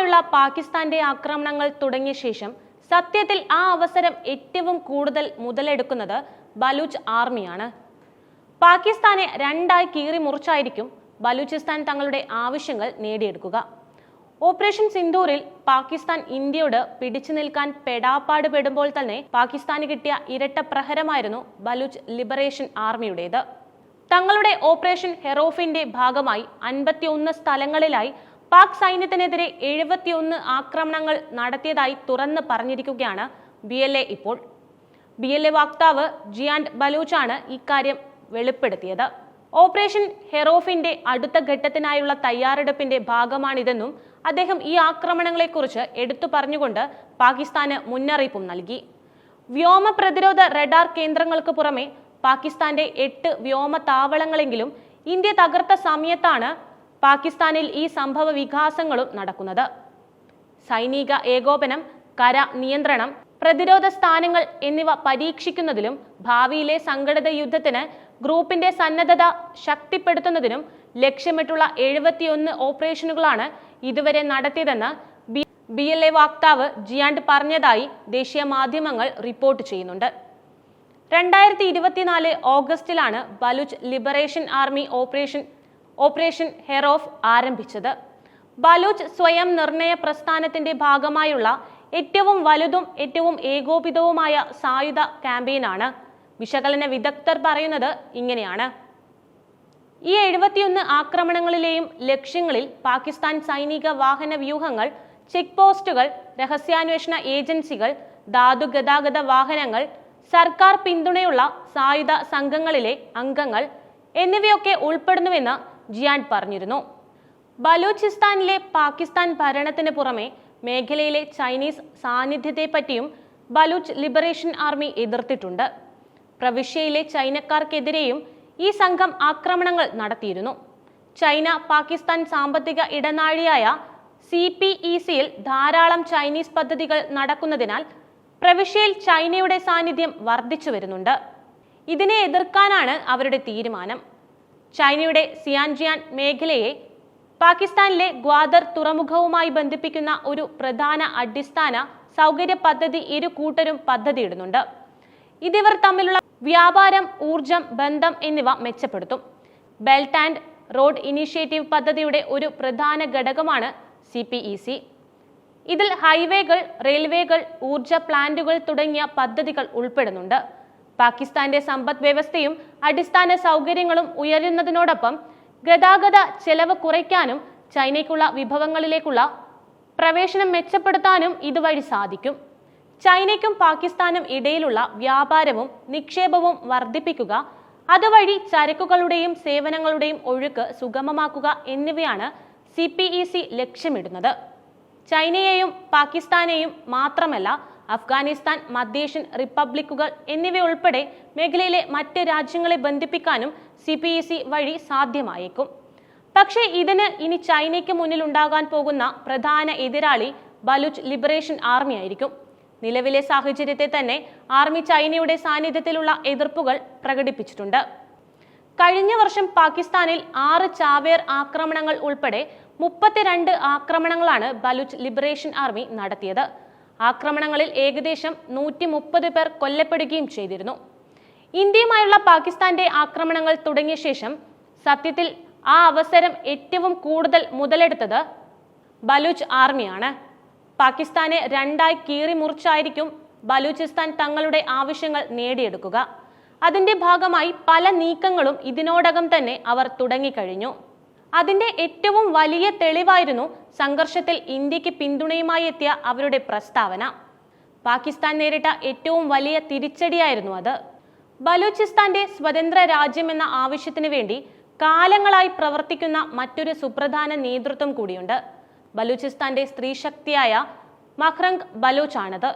ഇന്ത്യയുമായുള്ള പാകിസ്ഥാന്റെ ആക്രമണങ്ങൾ തുടങ്ങിയ ശേഷം സത്യത്തിൽ ആ അവസരം ഏറ്റവും കൂടുതൽ മുതലെടുക്കുന്നത് ബലൂച്ച് ആർമിയാണ്. പാകിസ്ഥാനെ രണ്ടായി കീറി മുറിച്ചായിരിക്കും ബലൂചിസ്ഥാൻ തങ്ങളുടെ ആവശ്യങ്ങൾ നേടിയെടുക്കുക. ഓപ്പറേഷൻ സിന്ദൂറിൽ പാകിസ്ഥാൻ ഇന്ത്യയോട് പിടിച്ചു നിൽക്കാൻ പെടാപ്പാട് പെടുമ്പോൾ തന്നെ പാകിസ്ഥാന് കിട്ടിയ ഇരട്ട പ്രഹരമായിരുന്നു ബലൂച്ച് ലിബറേഷൻ ആർമിയുടേത്. തങ്ങളുടെ ഓപ്പറേഷൻ ഹെറോഫിന്റെ ഭാഗമായി അൻപത്തിയൊന്ന് സ്ഥലങ്ങളിലായി പാക് സൈന്യത്തിനെതിരെ എഴുപത്തിയൊന്ന് ആക്രമണങ്ങൾ നടത്തിയതായി തുറന്ന് പറഞ്ഞിരിക്കുകയാണ് ബി എൽ എ ഇപ്പോൾ. ബി എൽ എ വക്താവ് ജിയാൻഡ് ബലൂച്ചാണ് ഇക്കാര്യം വെളിപ്പെടുത്തിയത്. ഓപ്പറേഷൻ ഹെറോഫിന്റെ അടുത്ത ഘട്ടത്തിനായുള്ള തയ്യാറെടുപ്പിന്റെ ഭാഗമാണിതെന്നും അദ്ദേഹം ഈ ആക്രമണങ്ങളെക്കുറിച്ച് എടുത്തു പറഞ്ഞുകൊണ്ട് പാകിസ്ഥാന് മുന്നറിയിപ്പും നൽകി. വ്യോമ പ്രതിരോധ റഡാർ കേന്ദ്രങ്ങൾക്ക് പുറമെ പാകിസ്ഥാന്റെ എട്ട് വ്യോമ താവളങ്ങളെങ്കിലും ഇന്ത്യ തകർത്ത സമയത്താണ് പാകിസ്ഥാനിൽ ഈ സംഭവ വികാസങ്ങളും നടക്കുന്നത്. സൈനിക ഏകോപനം കര നിയന്ത്രണം പ്രതിരോധ സ്ഥാനങ്ങൾ എന്നിവ പരീക്ഷിക്കുന്നതിലും ഭാവിയിലെ സംഘടിത യുദ്ധത്തിന് ഗ്രൂപ്പിന്റെ സന്നദ്ധത ശക്തിപ്പെടുത്തുന്നതിനും ലക്ഷ്യമിട്ടുള്ള എഴുപത്തിയൊന്ന് ഓപ്പറേഷനുകളാണ് ഇതുവരെ നടത്തിയതെന്ന് ബി എൽ എ വക്താവ് ജിയാണ്ട് പറഞ്ഞതായി ദേശീയ മാധ്യമങ്ങൾ റിപ്പോർട്ട് ചെയ്യുന്നുണ്ട്. രണ്ടായിരത്തി ഇരുപത്തിനാല് ഓഗസ്റ്റിലാണ് Baloch liberation army operation operation Herof ആരംഭിച്ചത്. ബലൂച്ച് സ്വയം നിർണയ പ്രസ്ഥാനത്തിന്റെ ഭാഗമായുള്ള ഏറ്റവും വലുതും ഏറ്റവും ഏകോപിതവുമായ സായുധ ക്യാമ്പയിനാണ്. വിശകലന വിദഗ്ധർ പറയുന്നത് ഇങ്ങനെയാണ്. ഈ എഴുപത്തിയൊന്ന് ആക്രമണങ്ങളിലെയും ലക്ഷ്യങ്ങളിൽ പാകിസ്ഥാൻ സൈനിക വാഹന വ്യൂഹങ്ങൾ ചെക്ക് പോസ്റ്റുകൾ രഹസ്യാന്വേഷണ ഏജൻസികൾ ധാതു ഗതാഗത വാഹനങ്ങൾ സർക്കാർ പിന്തുണയുള്ള സായുധ സംഘങ്ങളിലെ അംഗങ്ങൾ എന്നിവയൊക്കെ ഉൾപ്പെടുന്നുവെന്ന് ജിയാൻ പറഞ്ഞിരുന്നു. ബലൂചിസ്ഥാനിലെ പാകിസ്ഥാൻ ഭരണത്തിന് പുറമെ മേഖലയിലെ ചൈനീസ് സാന്നിധ്യത്തെപ്പറ്റിയും ബലൂച്ച് ലിബറേഷൻ ആർമി എതിർത്തിട്ടുണ്ട്. പ്രവിശ്യയിലെ ചൈനക്കാർക്കെതിരെയും ഈ സംഘം ആക്രമണങ്ങൾ നടത്തിയിരുന്നു. ചൈന പാകിസ്ഥാൻ സാമ്പത്തിക ഇടനാഴിയായ സി പി ഇ സിയിൽ ധാരാളം ചൈനീസ് പദ്ധതികൾ നടക്കുന്നതിനാൽ പ്രവിശ്യയിൽ ചൈനയുടെ സാന്നിധ്യം വർദ്ധിച്ചു വരുന്നുണ്ട്. ഇതിനെ എതിർക്കാനാണ് അവരുടെ തീരുമാനം. ചൈനയുടെ സിയാൻജിയാൻ മേഖലയെ പാകിസ്ഥാനിലെ ഗ്വാദർ തുറമുഖവുമായി ബന്ധിപ്പിക്കുന്ന ഒരു പ്രധാന അടിസ്ഥാന സൗകര്യ പദ്ധതി ഇരു കൂട്ടരും പദ്ധതിയിടുന്നുണ്ട്. ഇതിവർ തമ്മിലുള്ള വ്യാപാരം ഊർജം ബന്ധം എന്നിവ മെച്ചപ്പെടുത്തും. ബെൽറ്റ് ആൻഡ് റോഡ് ഇനീഷ്യേറ്റീവ് പദ്ധതിയുടെ ഒരു പ്രധാന ഘടകമാണ് സി പി ഇ സി. ഇതിൽ ഹൈവേകൾ റെയിൽവേകൾ ഊർജ പ്ലാന്റുകൾ തുടങ്ങിയ പദ്ധതികൾ ഉൾപ്പെടുന്നുണ്ട്. പാകിസ്ഥാന്റെ സമ്പദ് വ്യവസ്ഥയും അടിസ്ഥാന സൗകര്യങ്ങളും ഉയരുന്നതിനോടൊപ്പം ഗതാഗത ചെലവ് കുറയ്ക്കാനും ചൈനയ്ക്കുള്ള വിഭവങ്ങളിലേക്കുള്ള പ്രവേശനം മെച്ചപ്പെടുത്താനും ഇതുവഴി സാധിക്കും. ചൈനയ്ക്കും പാകിസ്ഥാനും ഇടയിലുള്ള വ്യാപാരവും നിക്ഷേപവും വർദ്ധിപ്പിക്കുക അതുവഴി ചരക്കുകളുടെയും സേവനങ്ങളുടെയും ഒഴുക്ക് സുഗമമാക്കുക എന്നിവയാണ് സി ലക്ഷ്യമിടുന്നത്. ചൈനയെയും പാകിസ്ഥാനെയും മാത്രമല്ല അഫ്ഗാനിസ്ഥാൻ മധ്യേഷ്യൻ റിപ്പബ്ലിക്കുകൾ എന്നിവയുൾപ്പെടെ മേഖലയിലെ മറ്റ് രാജ്യങ്ങളെ ബന്ധിപ്പിക്കാനും സി പി ഇ സി വഴി സാധ്യമായേക്കും. പക്ഷേ ഇതിന് ഇനി ചൈനയ്ക്ക് മുന്നിൽ ഉണ്ടാകാൻ പോകുന്ന പ്രധാന എതിരാളി ബലൂച്ച് ലിബറേഷൻ ആർമി ആയിരിക്കും. നിലവിലെ സാഹചര്യത്തെ തന്നെ ആർമി ചൈനയുടെ സാന്നിധ്യത്തിലുള്ള എതിർപ്പുകൾ പ്രകടിപ്പിച്ചിട്ടുണ്ട്. കഴിഞ്ഞ വർഷം പാകിസ്ഥാനിൽ ആറ് ചാവേർ ആക്രമണങ്ങൾ ഉൾപ്പെടെ മുപ്പത്തിരണ്ട് ആക്രമണങ്ങളാണ് ബലൂച്ച് ലിബറേഷൻ ആർമി നടത്തിയത്. ആക്രമണങ്ങളിൽ ഏകദേശം നൂറ്റി മുപ്പത് പേർ കൊല്ലപ്പെടുകയും ചെയ്തിരുന്നു. ഇന്ത്യയുമായുള്ള പാകിസ്ഥാന്റെ ആക്രമണങ്ങൾ തുടങ്ങിയ ശേഷം സത്യത്തിൽ ആ അവസരം ഏറ്റവും കൂടുതൽ മുതലെടുത്തത് ബലൂച്ച് ആർമിയാണ്. പാകിസ്ഥാനെ രണ്ടായി കീറി മുറിച്ചായിരിക്കും ബലൂചിസ്ഥാൻ തങ്ങളുടെ ആവശ്യങ്ങൾ നേടിയെടുക്കുക. അതിന്റെ ഭാഗമായി പല നീക്കങ്ങളും ഇതിനോടകം തന്നെ അവർ തുടങ്ങിക്കഴിഞ്ഞു. അതിന്റെ ഏറ്റവും വലിയ തെളിവായിരുന്നു സംഘർഷത്തിൽ ഇന്ത്യയ്ക്ക് പിന്തുണയുമായി എത്തിയ അവരുടെ പ്രസ്താവന. പാകിസ്ഥാൻ നേരിട്ട ഏറ്റവും വലിയ തിരിച്ചടിയായിരുന്നു അത്. ബലൂചിസ്ഥാന്റെ സ്വതന്ത്ര രാജ്യമെന്ന ആവശ്യത്തിന് വേണ്ടി കാലങ്ങളായി പ്രവർത്തിക്കുന്ന മറ്റൊരു സുപ്രധാന നേതൃത്വം കൂടിയുണ്ട്. ബലൂചിസ്ഥാന്റെ സ്ത്രീശക്തിയായ മഹ്റങ് ബലോച്ചാണത്.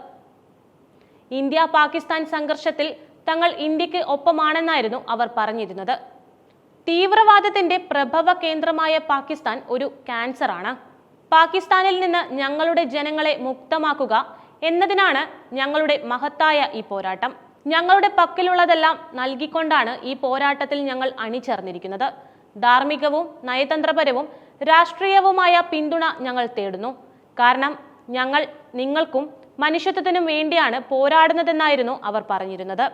ഇന്ത്യ പാകിസ്ഥാൻ സംഘർഷത്തിൽ തങ്ങൾ ഇന്ത്യയ്ക്ക് ഒപ്പമാണെന്നായിരുന്നു അവർ പറഞ്ഞിരുന്നത്. തീവ്രവാദത്തിന്റെ പ്രഭവ കേന്ദ്രമായ പാകിസ്ഥാൻ ഒരു ക്യാൻസറാണ്. പാകിസ്ഥാനിൽ നിന്ന് ഞങ്ങളുടെ ജനങ്ങളെ മുക്തമാക്കുക എന്നതിനാണ് ഞങ്ങളുടെ മഹത്തായ ഈ പോരാട്ടം. ഞങ്ങളുടെ പക്കലുള്ളതെല്ലാം നൽകിക്കൊണ്ടാണ് ഈ പോരാട്ടത്തിൽ ഞങ്ങൾ അണിചേർന്നിരിക്കുന്നത്. ധാർമ്മികവും നയതന്ത്രപരവും രാഷ്ട്രീയവുമായ പിന്തുണ ഞങ്ങൾ തേടുന്നു. കാരണം ഞങ്ങൾ നിങ്ങൾക്കും മനുഷ്യത്വത്തിനും വേണ്ടിയാണ് പോരാടുന്നതെന്നായിരുന്നു അവർ പറഞ്ഞിരുന്നത്.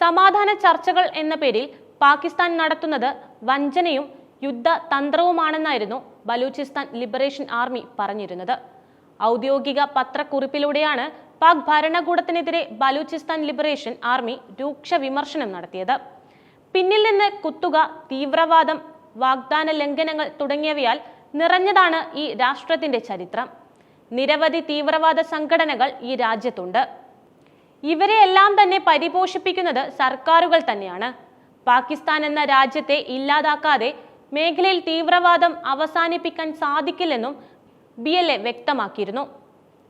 സമാധാന ചർച്ചകൾ എന്ന പേരിൽ പാകിസ്ഥാൻ നടത്തുന്നത് വഞ്ചനയും യുദ്ധ തന്ത്രവുമാണെന്നായിരുന്നു ബലൂചിസ്ഥാൻ ലിബറേഷൻ ആർമി പറഞ്ഞിരുന്നത്. ഔദ്യോഗിക പത്രക്കുറിപ്പിലൂടെയാണ് പാക് ഭരണകൂടത്തിനെതിരെ ബലൂചിസ്ഥാൻ ലിബറേഷൻ ആർമി രൂക്ഷ വിമർശനം നടത്തിയത്. പിന്നിൽ നിന്ന് കുത്തുക തീവ്രവാദം വാഗ്ദാന ലംഘനങ്ങൾ തുടങ്ങിയവയാൽ നിറഞ്ഞതാണ് ഈ രാഷ്ട്രത്തിന്റെ ചരിത്രം. നിരവധി തീവ്രവാദ സംഘടനകൾ ഈ രാജ്യത്തുണ്ട്. ഇവരെയെല്ലാം തന്നെ പരിപോഷിപ്പിക്കുന്നത് സർക്കാരുകൾ തന്നെയാണ്. പാകിസ്ഥാൻ എന്ന രാജ്യത്തെ ഇല്ലാതാക്കാതെ മേഖലയിൽ തീവ്രവാദം അവസാനിപ്പിക്കാൻ സാധിക്കില്ലെന്നും ബി എൽ എ വ്യക്തമാക്കിയിരുന്നു.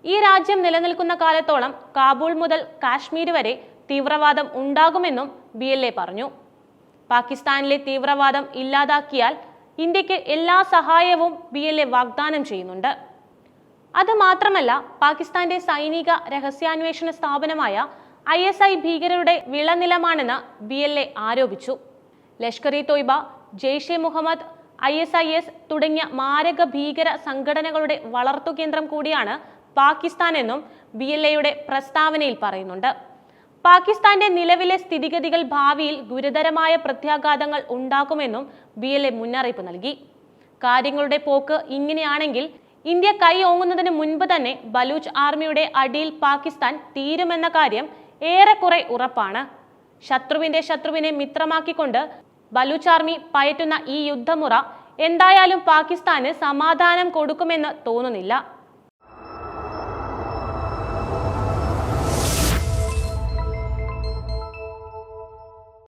ഈ രാജ്യം നിലനിൽക്കുന്ന കാലത്തോളം കാബൂൾ മുതൽ കാശ്മീർ വരെ തീവ്രവാദം ഉണ്ടാകുമെന്നും ബി എൽ എ പറഞ്ഞു. പാകിസ്ഥാനിലെ തീവ്രവാദം ഇല്ലാതാക്കിയാൽ ഇന്ത്യയ്ക്ക് എല്ലാ സഹായവും ബി എൽ എ വാഗ്ദാനം ചെയ്യുന്നുണ്ട്. അത് മാത്രമല്ല പാകിസ്ഥാന്റെ സൈനിക രഹസ്യാന്വേഷണ സ്ഥാപനമായ ഐ എസ് ഐ ഭീകരരുടെ വിളനിലമാണെന്ന് ബി എൽ എ ആരോപിച്ചു. Lashkar e Taiba Jaishe Mohammed I S I S തുടങ്ങിയ മാരക ഭീകര സംഘടനകളുടെ വളർത്തുകേന്ദ്രം കൂടിയാണ് പാകിസ്ഥാൻ എന്നും ബി എൽ എയുടെ പ്രസ്താവനയിൽ പറയുന്നുണ്ട്. പാകിസ്ഥാന്റെ നിലവിലെ സ്ഥിതിഗതികൾ ഭാവിയിൽ ഗുരുതരമായ പ്രത്യാഘാതങ്ങൾ ഉണ്ടാക്കുമെന്നും ബി എൽ എ മുന്നറിയിപ്പ് നൽകി. കാര്യങ്ങളുടെ പോക്ക് ഇങ്ങനെയാണെങ്കിൽ ഇന്ത്യ കൈ ഓങ്ങുന്നതിന് മുൻപ് തന്നെ ബലൂച്ച് ആർമിയുടെ അടിയിൽ പാകിസ്ഥാൻ തീരുമെന്ന കാര്യം ഏറെക്കുറെ ഉറപ്പാണ്. ശത്രുവിന്റെ ശത്രുവിനെ മിത്രമാക്കിക്കൊണ്ട് ബലൂചാർമി പയറ്റുന്ന ഈ യുദ്ധമുറ എന്തായാലും പാകിസ്ഥാന് സമാധാനം കൊടുക്കുമെന്ന് തോന്നുന്നില്ല.